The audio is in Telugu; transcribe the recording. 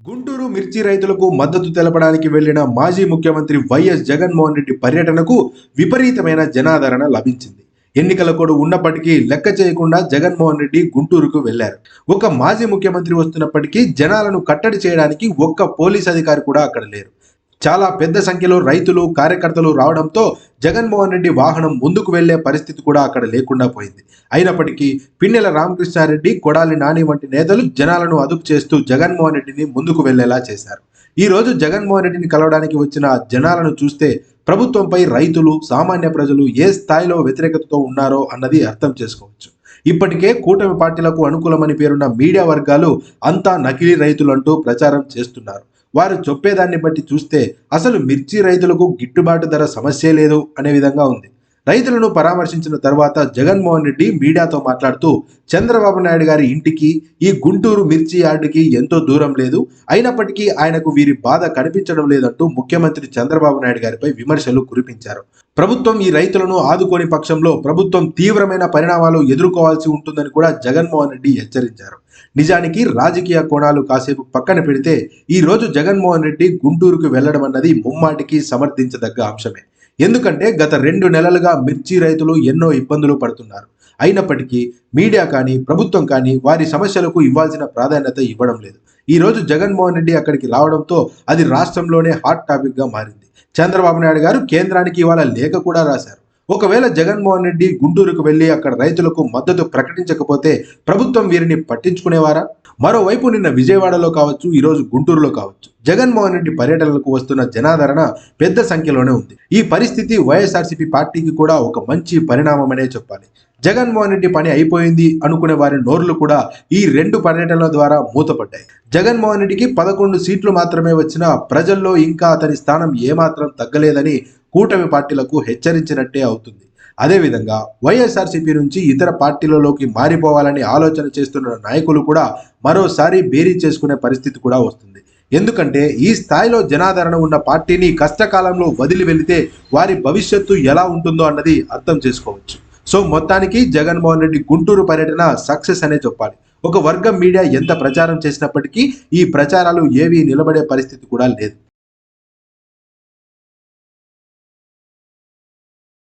గుంటూరు మిర్చి రైతులకు మద్దతు తెలపడానికి వెళ్ళిన మాజీ ముఖ్యమంత్రి వైఎస్ జగన్మోహన్ రెడ్డి పర్యటనకు విపరీతమైన జనాదరణ లభించింది. ఎన్నికల కూడా ఉన్నప్పటికీ లెక్క చేయకుండా జగన్మోహన్ రెడ్డి గుంటూరుకు వెళ్ళారు ఒక మాజీ ముఖ్యమంత్రి వస్తున్నప్పటికీ జనాలను కట్టడి చేయడానికి ఒక్క పోలీస్ అధికారి కూడా అక్కడ లేరు. చాలా పెద్ద సంఖ్యలో రైతులు కార్యకర్తలు రావడంతో జగన్మోహన్ రెడ్డి వాహనం ముందుకు వెళ్ళే పరిస్థితి కూడా అక్కడ లేకుండా పోయింది. అయినప్పటికీ పిన్నెల రామకృష్ణారెడ్డి కొడాలి నాని వంటి నేతలు జనాలను అదుపు చేస్తూ జగన్మోహన్ రెడ్డిని ముందుకు వెళ్ళేలా చేశారు. ఈ రోజు జగన్మోహన్ రెడ్డిని కలవడానికి వచ్చిన జనాలను చూస్తే ప్రభుత్వంపై రైతులు సామాన్య ప్రజలు ఏ స్థాయిలో వ్యతిరేకతతో ఉన్నారో అన్నది అర్థం చేసుకోవచ్చు. ఇప్పటికే కూటమి పార్టీలకు అనుకూలమని పేరున్న మీడియా వర్గాలు అంతా నకిలీ రైతులు అంటూ ప్రచారం చేస్తున్నారు. వారు చెప్పేదాన్ని బట్టి చూస్తే అసలు మిర్చి రైతులకు గిట్టుబాటు ధర సమస్యే లేదు అనే విధంగా ఉంది. రైతులను పరామర్శించిన తర్వాత జగన్మోహన్ రెడ్డి మీడియాతో మాట్లాడుతూ చంద్రబాబు నాయుడు గారి ఇంటికి ఈ గుంటూరు మిర్చి యార్డుకి ఎంతో దూరం లేదు. అయినప్పటికీ ఆయనకు వీరి బాధ కనిపించడం లేదంటూ ముఖ్యమంత్రి చంద్రబాబు నాయుడు గారిపై విమర్శలు కురిపించారు. ప్రభుత్వం ఈ రైతులను ఆదుకోని పక్షంలో ప్రభుత్వం తీవ్రమైన పరిణామాలు ఎదుర్కోవాల్సి ఉంటుందని కూడా జగన్మోహన్ రెడ్డి హెచ్చరించారు. నిజానికి రాజకీయ కోణాలు కాసేపు పక్కన పెడితే ఈ రోజు జగన్మోహన్ రెడ్డి గుంటూరుకు వెళ్ళడం అన్నది ముమ్మాటికి సమర్థించదగ్గ అంశమే. ఎందుకంటే గత రెండు నెలలుగా మిర్చి రైతులు ఎన్నో ఇబ్బందులు పడుతున్నారు. అయినప్పటికీ మీడియా కానీ ప్రభుత్వం కానీ వారి సమస్యలకు ఇవ్వాల్సిన ప్రాధాన్యత ఇవ్వడం లేదు. ఈరోజు జగన్మోహన్ రెడ్డి అక్కడికి రావడంతో అది రాష్ట్రంలోనే హాట్ టాపిక్గా మారింది. చంద్రబాబు నాయుడు గారు కేంద్రానికి ఇవాళ లేఖ కూడా రాశారు. ఒకవేళ జగన్మోహన్ రెడ్డి గుంటూరుకు వెళ్ళి అక్కడ రైతులకు మద్దతు ప్రకటించకపోతే ప్రభుత్వం వీరిని పట్టించుకునేవారా? మరోవైపు నిన్న విజయవాడలో కావచ్చు ఈ రోజు గుంటూరులో కావచ్చు జగన్మోహన్ రెడ్డి పర్యటనలకు వస్తున్న జనాదరణ పెద్ద సంఖ్యలోనే ఉంది. ఈ పరిస్థితి వైఎస్ఆర్సీపీ పార్టీకి కూడా ఒక మంచి పరిణామమనే చెప్పాలి. జగన్మోహన్ రెడ్డి పని అయిపోయింది అనుకునే వారి నోర్లు కూడా ఈ రెండు పర్యటనల ద్వారా మూతపడ్డాయి. జగన్మోహన్ రెడ్డికి పదకొండు సీట్లు మాత్రమే వచ్చినా ప్రజల్లో ఇంకా అతని స్థానం ఏమాత్రం తగ్గలేదని కూటమి పార్టీలకు హెచ్చరించినట్టే అవుతుంది. అదేవిధంగా వైఎస్ఆర్సీపీ నుంచి ఇతర పార్టీలలోకి మారిపోవాలని ఆలోచన చేస్తున్న నాయకులు కూడా మరోసారి బేరీ చేసుకునే పరిస్థితి కూడా వస్తుంది. ఎందుకంటే ఈ స్థాయిలో జనాదరణ ఉన్న పార్టీని కష్టకాలంలో వదిలి వెళితే వారి భవిష్యత్తు ఎలా ఉంటుందో అన్నది అర్థం చేసుకోవచ్చు. సో మొత్తానికి జగన్మోహన్ రెడ్డి గుంటూరు పర్యటన సక్సెస్ అనే చెప్పాలి. ఒక వర్గం మీడియా ఎంత ప్రచారం చేసినప్పటికీ ఈ ప్రచారాలు ఏవీ నిలబడే పరిస్థితి కూడా లేదు.